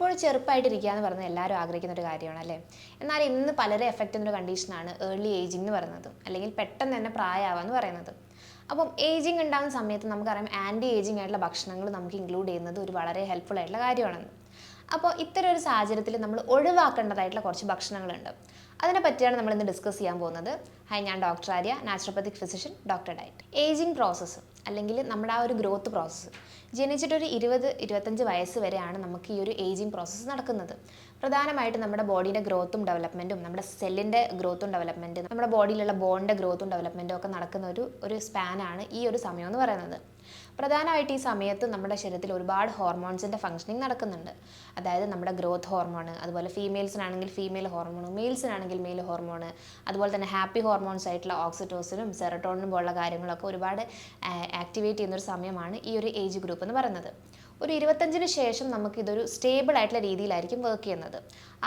എപ്പോഴും ചെറുപ്പമായിട്ടിരിക്കുക എന്ന് പറഞ്ഞാൽ എല്ലാവരും ആഗ്രഹിക്കുന്ന ഒരു കാര്യമാണ് അല്ലേ എന്നാൽ ഇന്ന് പലരെ എഫക്റ്റ് ചെയ്യുന്ന ഒരു കണ്ടീഷനാണ് ഏർലി ഏജിങ് എന്ന് പറയുന്നത്. അല്ലെങ്കിൽ പെട്ടെന്ന് തന്നെ പ്രായമാവാന്ന് പറയുന്നത്. അപ്പം ഏജിങ് ഉണ്ടാകുന്ന സമയത്ത് നമുക്കറിയാം ആന്റി ഏജിങ് ആയിട്ടുള്ള ഭക്ഷണങ്ങൾ നമുക്ക് ഇൻക്ലൂഡ് ചെയ്യുന്നത് ഒരു വളരെ ഹെൽപ്ഫുൾ ആയിട്ടുള്ള കാര്യമാണെന്ന്. അപ്പോൾ ഇത്തരം ഒരു സാഹചര്യത്തിൽ നമ്മൾ ഒഴിവാക്കേണ്ടതായിട്ടുള്ള കുറച്ച് ഭക്ഷണങ്ങളുണ്ട്. അതിനെ പറ്റിയാണ് നമ്മൾ ഇന്ന് ഡിസ്കസ് ചെയ്യാൻ പോകുന്നത്. ഹായ് ഞാൻ doctor Arya naturopathic physician doctor diet ageing process അല്ലെങ്കിൽ നമ്മുടെ ആ ഒരു ഗ്രോത്ത് പ്രോസസ്സ് ജനിച്ചിട്ടൊരു ഇരുപത് ഇരുപത്തഞ്ച് വയസ്സ് വരെയാണ് നമുക്ക് ഈ ഒരു ഏജിങ് പ്രോസസ്സ് നടക്കുന്നത്. പ്രധാനമായിട്ടും നമ്മുടെ ബോഡിയുടെ ഗ്രോത്തും ഡെവലപ്മെന്റും നമ്മുടെ സെല്ലിന്റെ ഗ്രോത്തും ഡെവലപ്മെന്റും നമ്മുടെ ബോഡിയിലുള്ള ബോണിന്റെ ഗ്രോത്തും ഡെവലപ്മെന്റും ഒക്കെ നടക്കുന്ന ഒരു ഒരു സ്പാനാണ് ഈ ഒരു സമയം എന്ന് പറയുന്നത്. പ്രധാനമായിട്ട് ഈ സമയത്ത് നമ്മുടെ ശരീരത്തിൽ ഒരുപാട് ഹോർമോൺസിന്റെ ഫംഗ്ഷനിങ് നടക്കുന്നുണ്ട്. അതായത് നമ്മുടെ ഗ്രോത്ത് ഹോർമോൺ അതുപോലെ ഫീമെയിൽസിനാണെങ്കിൽ ഫീമെയിൽ ഹോർമോൺ മെയിൽസിനാണെങ്കിൽ മെയിൽ ഹോർമോൺ അതുപോലെ തന്നെ ഹാപ്പി ഹോർമോൺസ് ആയിട്ടുള്ള ഓക്സിറ്റോസിനും സെറട്ടോണിനും പോലുള്ള കാര്യങ്ങളൊക്കെ ഒരുപാട് ആക്ടിവേറ്റ് ചെയ്യുന്ന ഒരു സമയമാണ് ഈ ഒരു ഏജ് ഗ്രൂപ്പ് എന്ന് പറയുന്നത്. ഒരു ഇരുപത്തഞ്ചിന് ശേഷം നമുക്ക് ഇതൊരു സ്റ്റേബിൾ ആയിട്ടുള്ള രീതിയിലായിരിക്കും വർക്ക് ചെയ്യുന്നത്.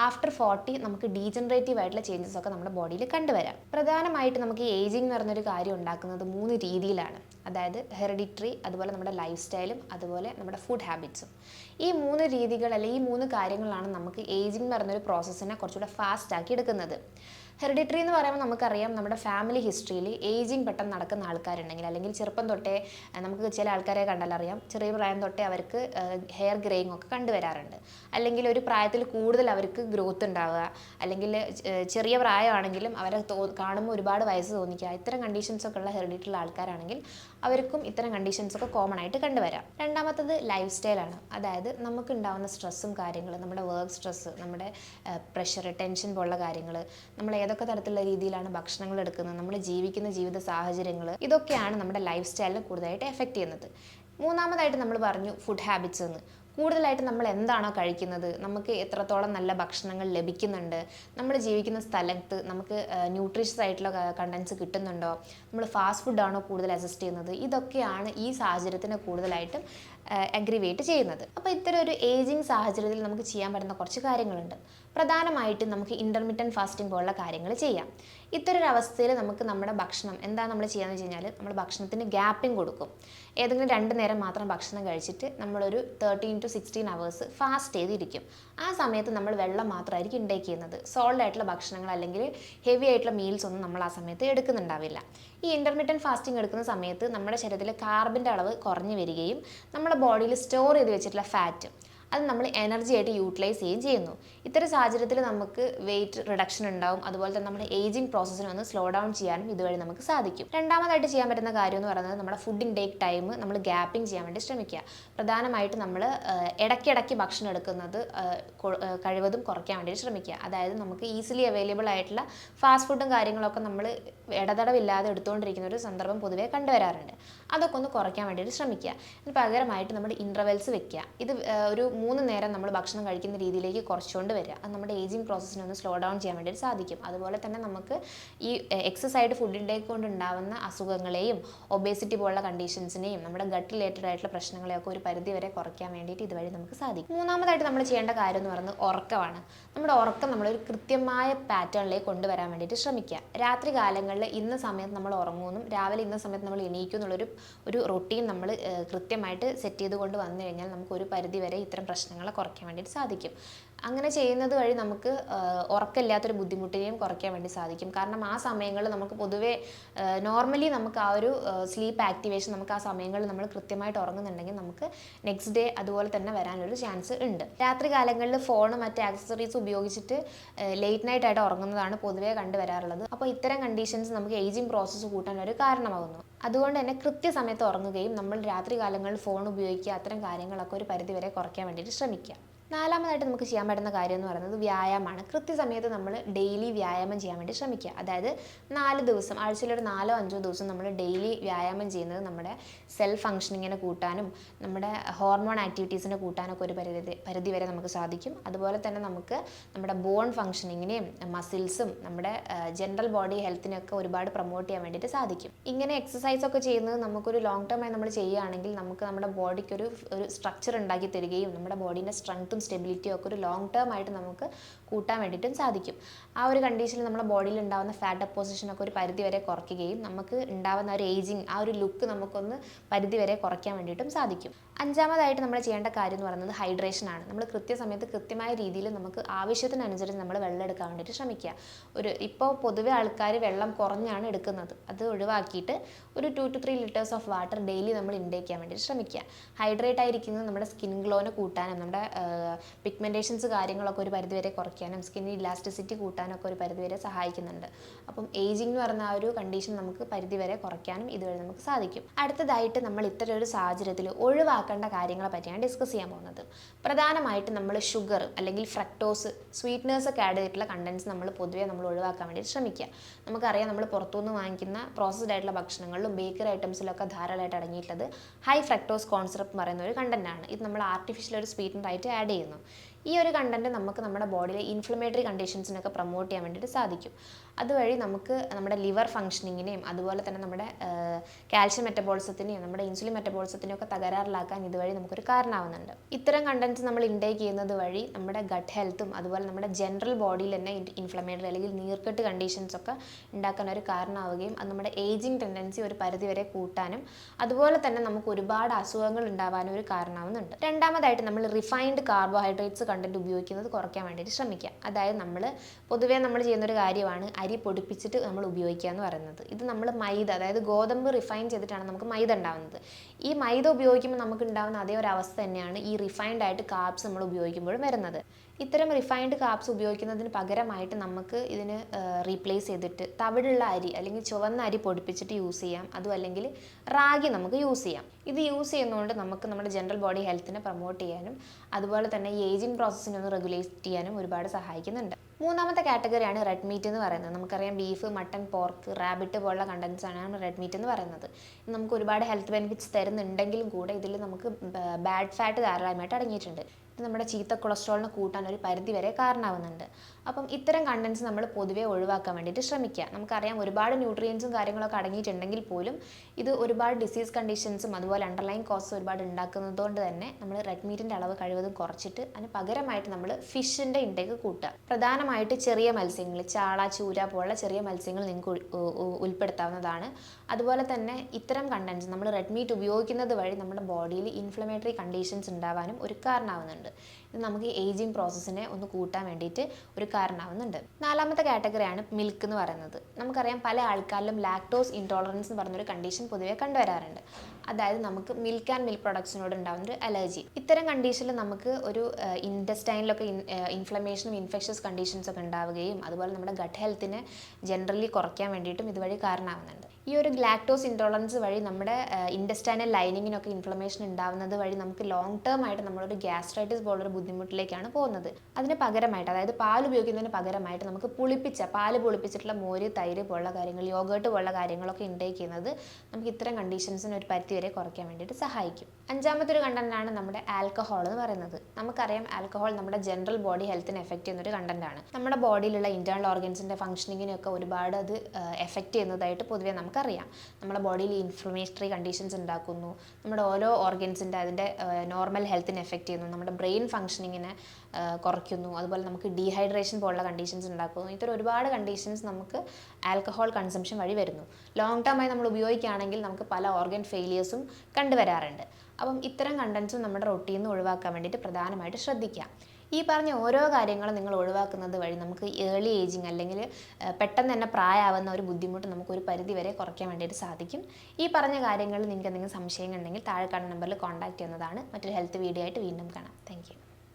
ആഫ്റ്റർ ഫോർട്ടി നമുക്ക് ഡീജനറേറ്റീവ് ആയിട്ടുള്ള ചേഞ്ചസ് ഒക്കെ നമ്മുടെ ബോഡിയിൽ കണ്ടുവരാം. പ്രധാനമായിട്ട് നമുക്ക് ഈ ഏജിംഗ് എന്ന് പറഞ്ഞൊരു കാര്യം ഉണ്ടാക്കുന്നത് മൂന്ന് രീതിയിലാണ്. അതായത് ഹെറിഡിറ്ററി അതുപോലെ നമ്മുടെ ലൈഫ് സ്റ്റൈലും അതുപോലെ നമ്മുടെ ഫുഡ് ഹാബിറ്റ്സും ഈ മൂന്ന് രീതികൾ അല്ലെങ്കിൽ ഈ മൂന്ന് കാര്യങ്ങളാണ് നമുക്ക് ഏജിംഗ് എന്ന് പറഞ്ഞൊരു പ്രോസസ്സിനെ കുറച്ചുകൂടെ ഫാസ്റ്റ് ആക്കി എടുക്കുന്നത്. ഹെറിഡിറ്ററി എന്ന് പറയുമ്പോൾ നമുക്കറിയാം നമ്മുടെ ഫാമിലി ഹിസ്റ്ററിയിൽ ഏജിങ് പെട്ടെന്ന് നടക്കുന്ന ആൾക്കാരുണ്ടെങ്കിൽ അല്ലെങ്കിൽ ചെറുപ്പം തൊട്ടേ നമുക്ക് ചില ആൾക്കാരെ കണ്ടാൽ അറിയാം. ചെറിയ പ്രായം തൊട്ടേ അവർക്ക് ഹെയർ ഗ്രേയിങ് ഒക്കെ കണ്ടുവരാറുണ്ട്. അല്ലെങ്കിൽ ഒരു പ്രായത്തിൽ കൂടുതൽ അവർക്ക് ഗ്രോത്ത് ഉണ്ടാവുക. അല്ലെങ്കിൽ ചെറിയ പ്രായമാണെങ്കിലും അവരെ കാണുമ്പോൾ ഒരുപാട് വയസ്സ് തോന്നിക്കുക. ഇത്തരം കണ്ടീഷൻസ് ഒക്കെ ഉള്ള ഹെറിഡിറ്ററി ആൾക്കാരാണെങ്കിൽ അവർക്കും ഇത്തരം കണ്ടീഷൻസ് ഒക്കെ കോമൺ ആയിട്ട് കണ്ടുവരാം. രണ്ടാമത്തത് ലൈഫ് സ്റ്റൈലാണ് അതായത് നമുക്ക് ഉണ്ടാകുന്ന സ്ട്രെസ്സും കാര്യങ്ങളും നമ്മുടെ വർക്ക് സ്ട്രെസ്സ് നമ്മുടെ പ്രഷർ ടെൻഷൻ പോലുള്ള കാര്യങ്ങൾ നമ്മൾ ഏതൊക്കെ തരത്തിലുള്ള രീതിയിലാണ് ഭക്ഷണങ്ങൾ എടുക്കുന്നത് നമ്മൾ ജീവിക്കുന്ന ജീവിത സാഹചര്യങ്ങൾ ഇതൊക്കെയാണ് നമ്മുടെ ലൈഫ് സ്റ്റൈലിനെ കൂടുതലായിട്ട് എഫക്റ്റ് ചെയ്യുന്നത്. മൂന്നാമതായിട്ട് നമ്മൾ പറഞ്ഞു ഫുഡ് ഹാബിറ്റ്സ് എന്ന്. കൂടുതലായിട്ട് നമ്മൾ എന്താണോ കഴിക്കുന്നത് നമുക്ക് എത്രത്തോളം നല്ല ഭക്ഷണങ്ങൾ ലഭിക്കുന്നുണ്ട് നമ്മൾ ജീവിക്കുന്ന സ്ഥലത്ത് നമുക്ക് ന്യൂട്രീഷ്യസ് ആയിട്ടുള്ള കണ്ടൻസ് കിട്ടുന്നുണ്ടോ നമ്മൾ ഫാസ്റ്റ് ഫുഡാണോ കൂടുതൽ അസിസ്റ്റ് ചെയ്യുന്നത് ഇതൊക്കെയാണ് ഈ സാഹചര്യത്തിന് കൂടുതലായിട്ടും അഗ്രിവേറ്റ് ചെയ്യുന്നത്. അപ്പോൾ ഇത്തരം ഒരു ഏജിങ് സാഹചര്യത്തിൽ നമുക്ക് ചെയ്യാൻ പറ്റുന്ന കുറച്ച് കാര്യങ്ങളുണ്ട്. പ്രധാനമായിട്ടും നമുക്ക് ഇന്റർമീഡിയന്റ് ഫാസ്റ്റിംഗ് പോലുള്ള കാര്യങ്ങൾ ചെയ്യാം. ഇത്തരം ഒരു അവസ്ഥയിൽ നമുക്ക് നമ്മുടെ ഭക്ഷണം എന്താ നമ്മൾ ചെയ്യാന്ന് വെച്ച് കഴിഞ്ഞാൽ നമ്മൾ ഭക്ഷണത്തിന് ഗ്യാപ്പിംഗ് കൊടുക്കും. ഏതെങ്കിലും രണ്ട് നേരം മാത്രം ഭക്ഷണം കഴിച്ചിട്ട് നമ്മളൊരു thirteen to sixteen hours fast ചെയ്തിരിക്കും. ആ സമയത്ത് നമ്മൾ വെള്ളം മാത്രമായിരിക്കും ഇൻടേക്ക് ചെയ്യുന്നത്. സോൾഡ് ആയിട്ടുള്ള ഭക്ഷണങ്ങൾ അല്ലെങ്കിൽ ഹെവി ആയിട്ടുള്ള മീൽസ് ഒന്നും നമ്മൾ ആ സമയത്ത് എടുക്കുന്നുണ്ടാവില്ല. ഈ ഇന്റർമീഡിയൻ ഫാസ്റ്റിംഗ് എടുക്കുന്ന സമയത്ത് നമ്മുടെ ശരീരത്തിൽ കാർബിന്റെ അളവ് കുറഞ്ഞു വരികയും നമ്മുടെ ബോഡിയിൽ സ്റ്റോർ ചെയ്ത് വെച്ചിട്ടുള്ള ഫാറ്റ് അത് നമ്മൾ എനർജി ആയിട്ട് യൂട്ടിലൈസ് ചെയ്യുകയും ചെയ്യുന്നു. ഇത്തരം സാഹചര്യത്തിൽ നമുക്ക് വെയിറ്റ് റിഡക്ഷൻ ഉണ്ടാവും. അതുപോലെ തന്നെ നമ്മുടെ ഏജിങ് പ്രോസസ്സിനെ ഒന്ന് സ്ലോ ഡൗൺ ചെയ്യാനും ഇതുവഴി നമുക്ക് സാധിക്കും. രണ്ടാമതായിട്ട് ചെയ്യാൻ പറ്റുന്ന കാര്യം എന്ന് പറയുന്നത് നമ്മുടെ ഫുഡ് ഇൻടേക്ക് ടൈം നമ്മൾ ഗ്യാപ്പിംഗ് ചെയ്യാൻ വേണ്ടി ശ്രമിക്കുക. പ്രധാനമായിട്ട് നമ്മൾ ഇടയ്ക്കിടയ്ക്ക് ഭക്ഷണം എടുക്കുന്നത് കഴിവതും കുറയ്ക്കാൻ വേണ്ടി ശ്രമിക്കുക. അതായത് നമുക്ക് ഈസിലി അവൈലബിൾ ആയിട്ടുള്ള ഫാസ്റ്റ് ഫുഡും കാര്യങ്ങളൊക്കെ നമ്മൾ ഇടതടവില്ലാതെ എടുത്തുകൊണ്ടിരിക്കുന്ന ഒരു സന്ദർഭം പൊതുവേ കണ്ടുവരാറുണ്ട്. അതൊക്കെ ഒന്ന് കുറയ്ക്കാൻ വേണ്ടിയിട്ട് ശ്രമിക്കുക. ഇതിന് പകരമായിട്ട് നമ്മൾ ഇന്റർവെൽസ് വെക്കുക. ഇത് ഒരു മൂന്ന് നേരം നമ്മൾ ഭക്ഷണം കഴിക്കുന്ന രീതിയിലേക്ക് കുറച്ചുകൊണ്ട് വരിക. അത് നമ്മുടെ ഏജിങ് പ്രോസസ്സിനെ ഒന്ന് സ്ലോ ഡൗൺ ചെയ്യാൻ വേണ്ടിയിട്ട് സാധിക്കും. അതുപോലെ തന്നെ നമുക്ക് ഈ എക്സസൈസ് ഫുഡിന്റെ ഫുഡ് ഇൻടേക്ക് കൊണ്ട് അസുഖങ്ങളെയും ഒബേസിറ്റി പോലുള്ള കണ്ടീഷൻസിനെയും നമ്മുടെ ഗട്ട് റിലേറ്റഡ് ആയിട്ടുള്ള പ്രശ്നങ്ങളെയൊക്കെ ഒരു പരിധി വരെ കുറയ്ക്കാൻ വേണ്ടിയിട്ട് ഇതുവഴി നമുക്ക് സാധിക്കും. മൂന്നാമതായിട്ട് നമ്മൾ ചെയ്യേണ്ട കാര്യം എന്ന് പറയുന്നത് ഉറക്കമാണ്. നമ്മുടെ ഉറക്കം നമ്മളൊരു കൃത്യമായ പാറ്റേണിലേക്ക് കൊണ്ടുവരാൻ വേണ്ടിയിട്ട് ശ്രമിക്കുക. രാത്രി കാലങ്ങളിൽ ഇന്ന സമയത്ത് നമ്മൾ ഉറങ്ങുമെന്നും രാവിലെ ഇന്ന സമയത്ത് നമ്മൾ എണീക്കും എന്നുള്ളൊരു ഒരു റൊട്ടീൻ നമ്മൾ കൃത്യമായിട്ട് സെറ്റ് ചെയ്ത് കൊണ്ട് വന്നു കഴിഞ്ഞാൽ നമുക്ക് ഒരു പരിധി വരെ ഇത്തരം പ്രശ്നങ്ങളെ കുറയ്ക്കാൻ വേണ്ടിയിട്ട് സാധിക്കും. അങ്ങനെ ചെയ്യുന്നത് വഴി നമുക്ക് ഉറക്കമില്ലാത്തൊരു ബുദ്ധിമുട്ടിനെയും കുറയ്ക്കാൻ വേണ്ടി സാധിക്കും. കാരണം ആ സമയങ്ങളിൽ നമുക്ക് പൊതുവേ നോർമലി നമുക്ക് ആ ഒരു സ്ലീപ്പ് ആക്ടിവേഷൻ നമുക്ക് ആ സമയങ്ങളിൽ നമ്മൾ കൃത്യമായിട്ട് ഉറങ്ങുന്നുണ്ടെങ്കിൽ നമുക്ക് നെക്സ്റ്റ് ഡേ അതുപോലെ തന്നെ വരാനൊരു ചാൻസ് ഉണ്ട്. രാത്രി കാലങ്ങളിൽ ഫോൺ മറ്റ് ആക്സസറീസ് ഉപയോഗിച്ചിട്ട് ലേറ്റ് നൈറ്റ് ആയിട്ട് ഉറങ്ങുന്നതാണ് പൊതുവേ കണ്ടുവരാറുള്ളത് അപ്പോൾ ഇത്തരം കണ്ടീഷൻസ് നമുക്ക് ഏജിങ് പ്രോസസ്സ് കൂട്ടാൻ ഒരു കാരണമാകുന്നു. അതുകൊണ്ട് തന്നെ കൃത്യസമയത്ത് ഉറങ്ങുകയും നമ്മൾ രാത്രി കാലങ്ങളിൽ ഫോൺ ഉപയോഗിക്കുക അത്തരം കാര്യങ്ങളൊക്കെ ഒരു പരിധിവരെ കുറയ്ക്കാൻ വേണ്ടിയിട്ട് ശ്രമിക്കുക. നാലാമതായിട്ട് നമുക്ക് ചെയ്യാൻ പറ്റുന്ന കാര്യം എന്ന് പറയുന്നത് വ്യായാമമാണ്. കൃത്യസമയത്ത് നമ്മൾ ഡെയിലി വ്യായാമം ചെയ്യാൻ വേണ്ടി ശ്രമിക്കുക. അതായത് നാല് ദിവസം ആഴ്ചയിലൊരു നാലോ അഞ്ചോ ദിവസം നമ്മൾ ഡെയിലി വ്യായാമം ചെയ്യുന്നത് നമ്മുടെ സെൽഫ് ഫങ്ഷനിങ്ങിനെ കൂട്ടാനും നമ്മുടെ ഹോർമോൺ ആക്ടിവിറ്റീസിനെ കൂട്ടാനൊക്കെ ഒരു പരിധി പരിധി വരെ നമുക്ക് സാധിക്കും. അതുപോലെ തന്നെ നമുക്ക് നമ്മുടെ ബോൺ ഫങ്ഷനിങ്ങിനെയും മസിൽസും നമ്മുടെ ജനറൽ ബോഡി ഹെൽത്തിനെയൊക്കെ ഒരുപാട് പ്രൊമോട്ട് ചെയ്യാൻ വേണ്ടിയിട്ട് സാധിക്കും. ഇങ്ങനെ എക്സസൈസ് ഒക്കെ ചെയ്യുന്നത് നമുക്കൊരു ലോങ് ടേമായി നമ്മൾ ചെയ്യുകയാണെങ്കിൽ നമുക്ക് നമ്മുടെ ബോഡിക്ക് ഒരു ഒരു സ്ട്രക്ചർ ഉണ്ടാക്കി തരികയും നമ്മുടെ ബോഡീന്റെ സ്ട്രെങ്ത്തും സ്റ്റെബിലിറ്റിയും ഒക്കെ ഒരു ലോങ് ടേം ആയിട്ട് നമുക്ക് കൂട്ടാൻ വേണ്ടിയിട്ടും സാധിക്കും. ആ ഒരു കണ്ടീഷനിൽ നമ്മുടെ ബോഡിയിൽ ഉണ്ടാകുന്ന ഫാറ്റ് അപ്പോസിഷൻ ഒക്കെ ഒരു പരിധി വരെ കുറയ്ക്കുകയും നമുക്ക് ഉണ്ടാകുന്ന ഒരു ഏജിങ് ആ ഒരു ലുക്ക് നമുക്കൊന്ന് പരിധി വരെ കുറയ്ക്കാൻ വേണ്ടിയിട്ടും സാധിക്കും. അഞ്ചാമതായിട്ട് നമ്മൾ ചെയ്യേണ്ട കാര്യം എന്ന് പറയുന്നത് ഹൈഡ്രേഷൻ ആണ്. നമ്മൾ കൃത്യസമയത്ത് കൃത്യമായ രീതിയിൽ നമുക്ക് ആവശ്യത്തിനനുസരിച്ച് നമ്മൾ വെള്ളം എടുക്കാൻ വേണ്ടിയിട്ട് ശ്രമിക്കുക. ഒരു ഇപ്പോൾ പൊതുവെ ആൾക്കാർ വെള്ളം കുറഞ്ഞാണ് എടുക്കുന്നത്. അത് ഒഴിവാക്കിയിട്ട് ഒരു two to three litres of water daily നമ്മൾ ഇൻടേക്ക് ചെയ്യാൻ വേണ്ടി ശ്രമിക്കുക. ഹൈഡ്രേറ്റ് ആയിരിക്കുന്നത് നമ്മുടെ സ്കിൻ ഗ്ലോനെ കൂട്ടാനും നമ്മുടെ പിഗ്മെന്റേഷൻസ് കാര്യങ്ങളൊക്കെ ഒരു പരിധിവരെ കുറയ്ക്കാനും സ്കിൻ ഇലാസ്റ്റിസിറ്റി കൂട്ടാനൊക്കെ ഒരു പരിധിവരെ സഹായിക്കുന്നുണ്ട്. അപ്പം ഏജിംഗ് എന്ന് പറഞ്ഞ ആ ഒരു കണ്ടീഷൻ നമുക്ക് പരിധിവരെ കുറയ്ക്കാനും ഇതുവഴി നമുക്ക് സാധിക്കും. അടുത്തതായിട്ട് നമ്മൾ ഇത്തരം ഒരു സാഹചര്യത്തിൽ ഒഴിവാക്കേണ്ട കാര്യങ്ങളെ പറ്റിയാണ് ഡിസ്കസ് ചെയ്യാൻ പോകുന്നത്. പ്രധാനമായിട്ട് നമ്മൾ ഷുഗർ അല്ലെങ്കിൽ ഫ്രക്ടോസ് സ്വീറ്റ്നേഴ്സ് ഒക്കെ ആഡ് ചെയ്തിട്ടുള്ള കണ്ടൻസ് നമ്മൾ പൊതുവേ നമ്മൾ ഒഴിവാക്കാൻ വേണ്ടി ശ്രമിക്കുക. നമുക്കറിയാം നമ്മൾ പുറത്തുനിന്ന് വാങ്ങിക്കുന്ന പ്രോസസ്ഡ് ആയിട്ടുള്ള ഭക്ഷണങ്ങളിലും ബേക്കറി ഐറ്റംസിലൊക്കെ ധാരാളമായിട്ട് അടങ്ങിയിട്ടുള്ളത് ഹൈ ഫ്രക്ടോസ് കോൺസെപ്റ്റ് പറയുന്ന ഒരു കണ്ടന്റ് ആണ്. ഇത് നമ്മൾ ആർട്ടിഫിഷ്യൽ ഒരു സ്വീറ്റ്നർ ആയിട്ട് ആഡ് ചെയ്യുന്നു ഈ ഒരു കണ്ടന്റ് നമുക്ക് നമ്മുടെ ബോഡിയിലെ ഇൻഫ്ലമേറ്ററി കണ്ടീഷൻസിനൊക്കെ പ്രൊമോട്ട് ചെയ്യാൻ വേണ്ടിയിട്ട് സാധിക്കും. അതുവഴി നമുക്ക് നമ്മുടെ ലിവർ ഫംഗ്ഷനിങ്ങിനെയും അതുപോലെ തന്നെ നമ്മുടെ കാൽഷ്യം മെറ്റബോളിസത്തിനെയും നമ്മുടെ ഇൻസുലിൻ മെറ്റബോളിസത്തിനെയും ഒക്കെ തകരാറിലാക്കാൻ ഇതുവഴി നമുക്കൊരു കാരണമാവുന്നുണ്ട്. ഇത്തരം കണ്ടന്റ്സ് നമ്മൾ ഇൻടേക്ക് ചെയ്യുന്നത് വഴി നമ്മുടെ ഗട്ട് ഹെൽത്തും അതുപോലെ നമ്മുടെ ജനറൽ ബോഡിയിൽ തന്നെ ഇൻഫ്ലമേറ്ററി അല്ലെങ്കിൽ നീർക്കെട്ട് കണ്ടീഷൻസ് ഒക്കെ ഉണ്ടാക്കാൻ ഒരു കാരണമാവുകയും അത് നമ്മുടെ ഏജിങ് ടെൻഡൻസി ഒരു പരിധിവരെ കൂട്ടാനും അതുപോലെ തന്നെ നമുക്ക് ഒരുപാട് അസുഖങ്ങൾ ഉണ്ടാവാനും ഒരു കാരണമാവുന്നുണ്ട്. രണ്ടാമതായിട്ട് നമ്മൾ റിഫൈൻഡ് കാർബോഹൈഡ്രേറ്റ്സ് കണ്ടന്റ് ഉപയോഗിക്കുന്നത് കുറയ്ക്കാൻ വേണ്ടിയിട്ട് ശ്രമിക്കുക. അതായത് നമ്മൾ പൊതുവേ നമ്മൾ ചെയ്യുന്ന ഒരു കാര്യമാണ് അരി പൊടിപ്പിച്ചിട്ട് നമ്മൾ ഉപയോഗിക്കുക എന്ന് പറയുന്നത്. ഇത് നമ്മൾ മൈദ അതായത് ഗോതമ്പ് റിഫൈൻ ചെയ്തിട്ടാണ് നമുക്ക് മൈദ ഉണ്ടാവുന്നത്. ഈ മൈദ ഉപയോഗിക്കുമ്പോൾ നമുക്ക് ഉണ്ടാകുന്ന അതേ ഒരു അവസ്ഥ തന്നെയാണ് ഈ റിഫൈൻഡ് ആയിട്ട് കാപ്സ് നമ്മൾ ഉപയോഗിക്കുമ്പോഴും വരുന്നത്. ഇത്തരം റിഫൈൻഡ് കാപ്സ് ഉപയോഗിക്കുന്നതിന് പകരമായിട്ട് നമുക്ക് ഇതിന് റീപ്ലേസ് ചെയ്തിട്ട് തവിടുള്ള അരി അല്ലെങ്കിൽ ചുവന്ന അരി പൊടിപ്പിച്ചിട്ട് യൂസ് ചെയ്യാം. അതും അല്ലെങ്കിൽ റാഗി നമുക്ക് യൂസ് ചെയ്യാം. ഇത് യൂസ് ചെയ്യുന്നതുകൊണ്ട് നമുക്ക് നമ്മുടെ ജനറൽ ബോഡി ഹെൽത്തിനെ പ്രൊമോട്ട് ചെയ്യാനും അതുപോലെ തന്നെ ഏജിങ് പ്രോസസ്സിനെ ഒന്ന് റെഗുലേറ്റ് ചെയ്യാനും ഒരുപാട് സഹായിക്കുന്നുണ്ട്. മൂന്നാമത്തെ കാറ്റഗറിയാണ് റെഡ് മീറ്റ് എന്ന് പറയുന്നത്. നമുക്കറിയാം ബീഫ് മട്ടൺ പോർക്ക് റാബിറ്റ് പോലുള്ള കണ്ടൻസ് ആണ് റെഡ് മീറ്റ് എന്ന് പറയുന്നത്. നമുക്ക് ഒരുപാട് ഹെൽത്ത് ബെനിഫിറ്റ്സ് തരുന്നുണ്ടെങ്കിലും കൂടെ ഇതിൽ നമുക്ക് ബാഡ് ഫാറ്റ് ധാരാളമായിട്ട് അടങ്ങിയിട്ടുണ്ട്. ഇത് നമ്മുടെ ചീത്ത കൊളസ്ട്രോളിനെ കൂട്ടാൻ ഒരു പരിധി വരെ കാരണമാവുന്നുണ്ട്. അപ്പം ഇത്തരം കണ്ടൻസ് നമ്മൾ പൊതുവേ ഒഴിവാക്കാൻ വേണ്ടിയിട്ട് ശ്രമിക്കുക. നമുക്കറിയാം ഒരുപാട് ന്യൂട്രിയൻസും കാര്യങ്ങളൊക്കെ അടങ്ങിയിട്ടുണ്ടെങ്കിൽ പോലും ഇത് ഒരുപാട് ഡിസീസ് കണ്ടീഷൻസും അതുപോലെ അണ്ടർലൈൻ കോസ് ഒരുപാട് ഉണ്ടാക്കുന്നതുകൊണ്ട് തന്നെ നമ്മൾ റെഡ് മീറ്റിന്റെ അളവ് കഴിവതും കുറച്ചിട്ട് അതിന് പകരമായിട്ട് നമ്മൾ ഫിഷിന്റെ ഇൻടേക്ക് കൂട്ടുക. പ്രധാനമായിട്ട് ചെറിയ മത്സ്യങ്ങൾ ചാള ചൂര പോലുള്ള ചെറിയ മത്സ്യങ്ങൾ നിങ്ങൾക്ക് ഉൾപ്പെടുത്താവുന്നതാണ്. അതുപോലെ തന്നെ ഇത്തരം കണ്ടൻസ് നമ്മൾ റെഡ് മീറ്റ് ഉപയോഗിക്കുന്നത് വഴി നമ്മുടെ ബോഡിയിൽ ഇൻഫ്ലമേറ്ററി കണ്ടീഷൻസ് ഉണ്ടാവാനും ഒരു കാരണമാവുന്നുണ്ട്. ഇത് നമുക്ക് ഏജിങ് പ്രോസസ്സിനെ ഒന്ന് കൂട്ടാൻ വേണ്ടിയിട്ട് ഒരു കാരണമാവുന്നുണ്ട്. നാലാമത്തെ കാറ്റഗറിയാണ് മിൽക്ക് എന്ന് പറയുന്നത്. നമുക്കറിയാം പല ആൾക്കാരിലും ലാക്ടോസ് ഇൻടോളറൻസ് എന്ന് പറഞ്ഞൊരു കണ്ടീഷൻ പൊതുവേ കണ്ടുവരാറുണ്ട്. അതായത് നമുക്ക് മിൽക്ക് ആൻഡ് മിൽക്ക് പ്രൊഡക്ട്സിനോട് ഉണ്ടാകുന്ന ഒരു അലർജി ഇത്തരം കണ്ടീഷനിൽ നമുക്ക് ഒരു ഇന്റസ്റ്റൈനിലൊക്കെ ഇൻഫ്ലമേഷനും ഇൻഫെക്ഷസ് കണ്ടീഷൻസ് ഒക്കെ ഉണ്ടാവുകയും അതുപോലെ നമ്മുടെ ഗട്ട് ഹെൽത്തിനെ ജനറലി കുറയ്ക്കാൻ വേണ്ടിയിട്ടും ഇതുവഴി കാരണമാവുന്നുണ്ട്. ഈ ഒരു ഗ്ലാക്ടോസ് ഇൻടോളറൻസ് വഴി നമ്മുടെ ഇൻഡസ്റ്റൈനൽ ലൈനിങ്ങിനൊക്കെ ഇൻഫ്ലമേഷൻ ഉണ്ടാവുന്നത് വഴി നമുക്ക് ലോങ് ടേം ആയിട്ട് നമ്മളൊരു ഗ്യാസ്ട്രൈറ്റിസ് പോലൊരു ബുദ്ധിമുട്ടിലേക്കാണ് പോകുന്നത്. അതിന് പകരമായിട്ട് അതായത് പാൽ ഉപയോഗിക്കുന്നതിന് പകരമായിട്ട് നമുക്ക് പുളിപ്പിച്ച പാൽ പുളിപ്പിച്ചിട്ടുള്ള മോര് തൈര് പോലുള്ള കാര്യങ്ങൾ യോഗേർട്ട് പോലുള്ള കാര്യങ്ങളൊക്കെ ഇൻടേക്ക് ചെയ്യുന്നത് നമുക്ക് ഇത്തരം കണ്ടീഷൻസിന് ഒരു പരിധി വരെ കുറയ്ക്കാൻ വേണ്ടിയിട്ട് സഹായിക്കും. അഞ്ചാമത്തെ ഒരു കണ്ടന്റാണ് നമ്മുടെ ആൽക്കഹോൾ എന്ന് പറയുന്നത്. നമുക്കറിയാം ആൽക്കഹോൾ നമ്മുടെ ജനറൽ ബോഡി ഹെൽത്തിനെ എഫക്റ്റ് ചെയ്യുന്ന ഒരു കണ്ടന്റാണ് നമ്മുടെ ബോഡിയിലുള്ള ഇന്റേണൽ ഓർഗൻസിന്റെ ഫംഗ്ഷനിങ്ങിനെയൊക്കെ ഒരുപാട് അത് എഫക്റ്റ് ചെയ്യുന്നതായിട്ട് പൊതുവെ നമുക്കറിയാം. നമ്മുടെ ബോഡിയിൽ ഇൻഫ്ലമേറ്ററി കണ്ടീഷൻസ് ഉണ്ടാക്കുന്നു. നമ്മുടെ ഓരോ ഓർഗൻസിന്റെ അതിന്റെ നോർമൽ ഹെൽത്തിനെ എഫക്റ്റ് ചെയ്യുന്നു. നമ്മുടെ ബ്രെയിൻ ഫംഗ്ഷനിങ്ങിനെ കുറയ്ക്കുന്നു. അതുപോലെ നമുക്ക് ഡീഹൈഡ്രേഷൻ പോലുള്ള കണ്ടീഷൻസ് ഉണ്ടാക്കുന്നു. ഇത്തരം ഒരുപാട് കണ്ടീഷൻസ് നമുക്ക് ആൽക്കഹോൾ കൺസംഷൻ വഴി വരുന്നു. ലോങ് ടേമായി നമ്മൾ ഉപയോഗിക്കുകയാണെങ്കിൽ നമുക്ക് പല ഓർഗൻ ഫെയിലിയേഴ്സും കണ്ടുവരാറുണ്ട്. അപ്പം ഇത്തരം കണ്ടൻസും നമ്മുടെ റൊട്ടീന്ന് ഒഴിവാക്കാൻ വേണ്ടിയിട്ട് പ്രധാനമായിട്ട് ശ്രദ്ധിക്കുക. ഈ പറഞ്ഞ ഓരോ കാര്യങ്ങളും നിങ്ങൾ ഒഴിവാക്കുന്നത് വഴി നമുക്ക് ഏർലി ഏജിങ് അല്ലെങ്കിൽ പെട്ടെന്ന് തന്നെ പ്രായമാവുന്ന ഒരു ബുദ്ധിമുട്ട് നമുക്ക് ഒരു പരിധി വരെ കുറയ്ക്കാൻ വേണ്ടിയിട്ട് സാധിക്കും. ഈ പറഞ്ഞ കാര്യങ്ങളിൽ നിങ്ങൾക്ക് എന്തെങ്കിലും സംശയങ്ങൾ ഉണ്ടെങ്കിൽ താഴെ കാണുന്ന നമ്പറിൽ കോൺടാക്ട് ചെയ്യുന്നതാണ്. മറ്റൊരു ഹെൽത്ത് വീഡിയോ ആയിട്ട് വീണ്ടും കാണാം. താങ്ക്